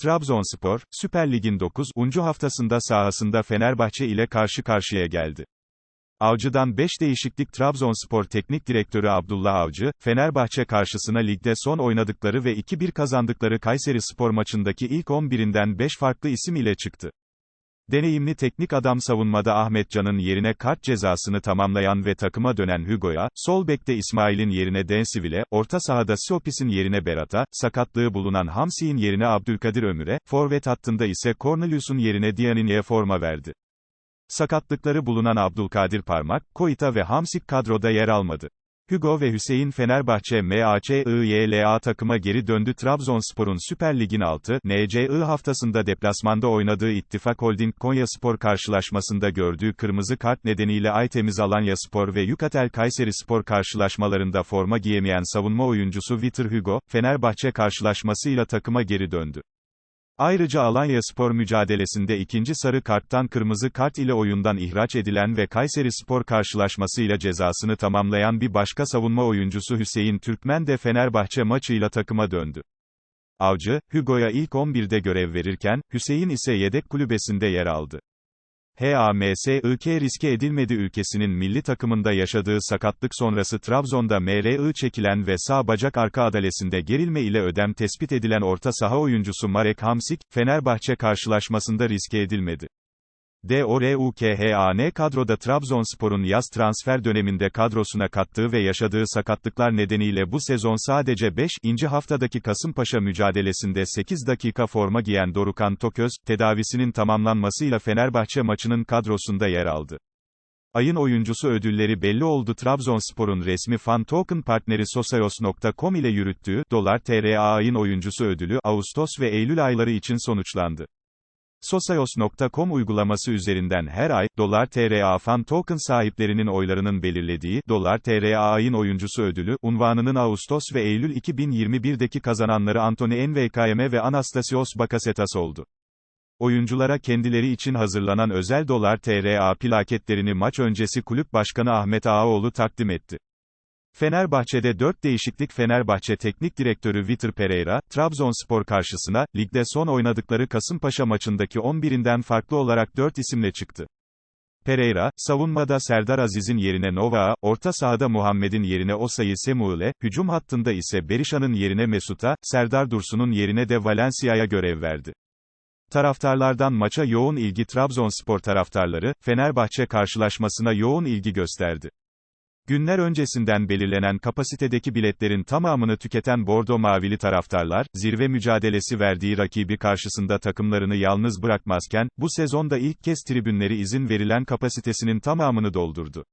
Trabzonspor, Süper Lig'in 9. haftasında sahasında Fenerbahçe ile karşı karşıya geldi. Avcı'dan 5 değişiklik Trabzonspor Teknik Direktörü Abdullah Avcı, Fenerbahçe karşısına ligde son oynadıkları ve 2-1 kazandıkları Kayseri Spor maçındaki ilk 11'inden 5 farklı isim ile çıktı. Deneyimli teknik adam savunmada Ahmet Can'ın yerine kart cezasını tamamlayan ve takıma dönen Hugo'ya, sol bekte İsmail'in yerine Densivil'e, orta sahada Siopis'in yerine Berat'a, sakatlığı bulunan Hamsi'nin yerine Abdülkadir Ömür'e, forvet hattında ise Cornelius'un yerine Dianine'ye forma verdi. Sakatlıkları bulunan Abdülkadir Parmak, Koita ve Hamsik kadroda yer almadı. Hugo ve Hüseyin Fenerbahçe MAÇIYLA takıma geri döndü Trabzonspor'un Süper Lig'in 6. NCI haftasında deplasmanda oynadığı İttifak Holding Konya Spor karşılaşmasında gördüğü kırmızı kart nedeniyle Aytemiz Alanya Spor ve Yukatel Kayseri Spor karşılaşmalarında forma giyemeyen savunma oyuncusu Vitor Hugo, Fenerbahçe karşılaşmasıyla takıma geri döndü. Ayrıca Alanya Spor mücadelesinde ikinci sarı karttan kırmızı kart ile oyundan ihraç edilen ve Kayseri Spor karşılaşmasıyla cezasını tamamlayan bir başka savunma oyuncusu Hüseyin Türkmen de Fenerbahçe maçıyla takıma döndü. Avcı, Hugo'ya ilk 11'de görev verirken, Hüseyin ise yedek kulübesinde yer aldı. HAMSIK riske edilmedi ülkesinin milli takımında yaşadığı sakatlık sonrası Trabzon'da MRI çekilen ve sağ bacak arka adalesinde gerilme ile ödem tespit edilen orta saha oyuncusu Marek Hamsik, Fenerbahçe karşılaşmasında riske edilmedi. DORUKHAN kadroda Trabzonspor'un yaz transfer döneminde kadrosuna kattığı ve yaşadığı sakatlıklar nedeniyle bu sezon sadece 5. haftadaki Kasımpaşa mücadelesinde 8 dakika forma giyen Dorukan Toköz, tedavisinin tamamlanmasıyla Fenerbahçe maçının kadrosunda yer aldı. Ayın oyuncusu ödülleri belli oldu Trabzonspor'un resmi fan token partneri Sosayos.com ile yürüttüğü, dolar TR ayın oyuncusu ödülü, Ağustos ve Eylül ayları için sonuçlandı. Sosayos.com uygulaması üzerinden her ay, dolar TRA fan token sahiplerinin oylarının belirlediği, dolar TRA ayın oyuncusu ödülü, unvanının Ağustos ve Eylül 2021'deki kazananları Anthony NVKM ve Anastasios Bakasetas oldu. Oyunculara kendileri için hazırlanan özel dolar TRA plaketlerini maç öncesi kulüp başkanı Ahmet Ağaoğlu takdim etti. Fenerbahçe'de 4 değişiklik Fenerbahçe Teknik Direktörü Vitor Pereira, Trabzonspor karşısına, ligde son oynadıkları Kasımpaşa maçındaki 11'inden farklı olarak 4 isimle çıktı. Pereira, savunmada Serdar Aziz'in yerine Nova'ya, orta sahada Muhammed'in yerine Osayi Semu'le, hücum hattında ise Berisha'nın yerine Mesut'a, Serdar Dursun'un yerine de Valencia'ya görev verdi. Taraftarlardan maça yoğun ilgi Trabzonspor taraftarları, Fenerbahçe karşılaşmasına yoğun ilgi gösterdi. Günler öncesinden belirlenen kapasitedeki biletlerin tamamını tüketen Bordo Mavili taraftarlar, zirve mücadelesi verdiği rakibi karşısında takımlarını yalnız bırakmazken, bu sezonda ilk kez tribünleri izin verilen kapasitesinin tamamını doldurdu.